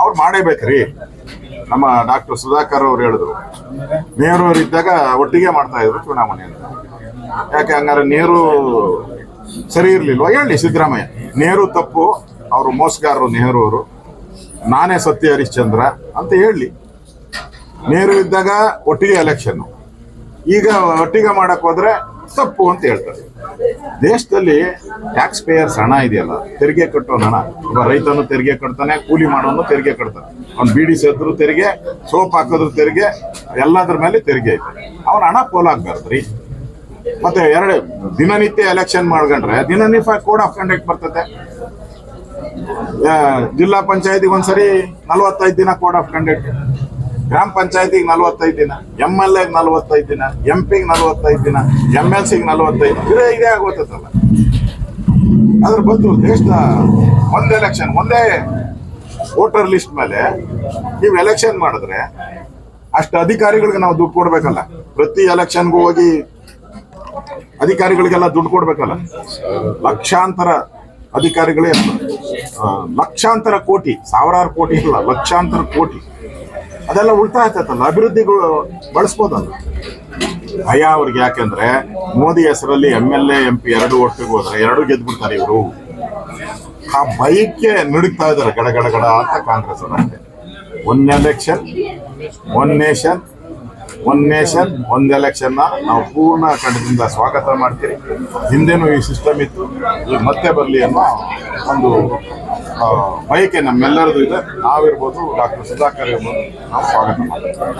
ಅವ್ರು ಮಾಡೇಬೇಕ್ರಿ. ನಮ್ಮ ಡಾಕ್ಟರ್ ಸುಧಾಕರ್ ಅವ್ರು ಹೇಳಿದ್ರು. ನೆಹರು ಅವ್ರು ಇದ್ದಾಗ ಒಟ್ಟಿಗೆ ಮಾಡ್ತಾ ಇದ್ರು ಚುನಾವಣೆ ಅಂತ. ಯಾಕೆ ಹಂಗಾರೆ ನೆಹರು ಸರಿ ಇರ್ಲಿಲ್ವಾ? ಹೇಳಿ ಸಿದ್ದರಾಮಯ್ಯ. ನೆಹರು ತಪ್ಪು, ಅವರು ಮೋಸಗಾರರು ನೆಹರು ಅವರು. ನಾನೇ ಸತ್ಯ ಹರಿಶ್ಚಂದ್ರ ಅಂತ ಹೇಳಿ. ನೆಹರು ಇದ್ದಾಗ ಒಟ್ಟಿಗೆ ಎಲೆಕ್ಷನ್ ಈಗ ಒಟ್ಟಿಗೆ ಮಾಡಕ್ ಹೋದ್ರೆ ತಪ್ಪು ಅಂತ ಹೇಳ್ತಾರೆ. ದೇಶದಲ್ಲಿ ಟ್ಯಾಕ್ಸ್ ಪೇಯರ್ಸ್ ಹಣ ಇದೆಯಲ್ಲ, ತೆರಿಗೆ ಕಟ್ಟೋ ಹಣ. ಒಬ್ಬ ರೈತನು ತೆರಿಗೆ ಕಟ್ತಾನೆ, ಕೂಲಿ ಮಾಡೋನು ತೆರಿಗೆ ಕಟ್ತಾನೆ. ಅವ್ನು ಬೀಡಿ ಸೇದ್ರು ತೆರಿಗೆ, ಸೋಪ್ ಹಾಕೋದ್ರ ತೆರಿಗೆ, ಎಲ್ಲದ್ರ ಮೇಲೆ ತೆರಿಗೆ ಐತೆ. ಅವ್ನ ಹಣ ಪೋಲಾಗ್ಬಾರ್ದ್ರಿ ಮತ್ತೆ ಎರಡು, ದಿನನಿತ್ಯ ಎಲೆಕ್ಷನ್ ಮಾಡ್ಕೊಂಡ್ರೆ ದಿನನಿತ್ಯ ಕೋಡ್ ಆಫ್ ಕಂಡಕ್ಟ್ ಬರ್ತದೆ. ಜಿಲ್ಲಾ ಪಂಚಾಯತಿಗೆ ಒಂದ್ಸರಿ ನಲ್ವತ್ತೈದು ದಿನ ಕೋಡ್ ಆಫ್ ಕಂಡಕ್ಟ್ ಗ್ರಾಮ ಪಂಚಾಯತಿಗೆ ನಲವತ್ತೈದು ದಿನ ಎಂ ಎಲ್ ಎಗೆ ನಲವತ್ತೈದು ದಿನ ಎಂ ಪಿಗೆ ನಲವತ್ತೈದು ದಿನ ಎಂ ಎಲ್ ಸಿಗೆ ನಲವತ್ತೈದು ಇದೇ ಇದೇ ಆಗೋತದಲ್ಲ ಅದ್ರ ಬಂದು ದೇಶದ ಒಂದ್ ಎಲೆಕ್ಷನ್ ಒಂದೇ ವೋಟರ್ ಲಿಸ್ಟ್ ಮೇಲೆ ನೀವು ಎಲೆಕ್ಷನ್ ಮಾಡಿದ್ರೆ ಅಷ್ಟು ಅಧಿಕಾರಿಗಳಿಗೆ ನಾವು ದುಡ್ಡು ಕೊಡ್ಬೇಕಲ್ಲ. ಪ್ರತಿ ಎಲೆಕ್ಷನ್ಗೂ ಹೋಗಿ ಅಧಿಕಾರಿಗಳಿಗೆಲ್ಲ ದುಡ್ಡು ಕೊಡ್ಬೇಕಲ್ಲ. ಲಕ್ಷಾಂತರ ಅಧಿಕಾರಿಗಳೇ ಲಕ್ಷಾಂತರ ಕೋಟಿ, ಸಾವಿರಾರು ಕೋಟಿ ಇಲ್ಲ ಲಕ್ಷಾಂತರ ಕೋಟಿ. ಅದೆಲ್ಲ ಉಳಿತಾಯ ಆಗ್ತೈತಲ್ಲ ಅಭಿವೃದ್ಧಿಗಳು ಬಳಸ್ಬೋದಲ್ಲ ಭಯ ಅವ್ರಿಗೆ ಯಾಕೆಂದ್ರೆ ಮೋದಿ ಹೆಸರಲ್ಲಿ M L A M P ಎರಡು ಒಟ್ಟಿಗೆ ಹೋದ್ರೆ ಎರಡು ಗೆದ್ಬಿಡ್ತಾರೆ ಇವರು. ಆ ಭಯಕ್ಕೆ ನುಡುಕ್ತಾ ಇದ್ದಾರೆ, ಗಡ ಗಡ ಗಡ ಅಂತ ಕಾಂಗ್ರೆಸ್ ಅವರು ಅಷ್ಟೇ. One election one nation one nation ಒಂದ್ ಎಲೆಕ್ಷನ್ ನಾವು ಪೂರ್ಣ ಖಂಡದಿಂದ ಸ್ವಾಗತ ಮಾಡ್ತೀವಿ. ಹಿಂದೆನೂ ಈ ಸಿಸ್ಟಮ್ ಇತ್ತು. ಈಗ ಮತ್ತೆ ಬರಲಿ ಅನ್ನೋ ಒಂದು ಬಯಕೆ ನಮ್ಮೆಲ್ಲರದು ಇದೆ. ನಾವಿರ್ಬೋದು ಡಾಕ್ಟರ್ ಸುಧಾಕರ್ ಇರ್ಬೋದು ನಾವು ಸ್ವಾಗತ ಮಾಡ್ತೀವಿ.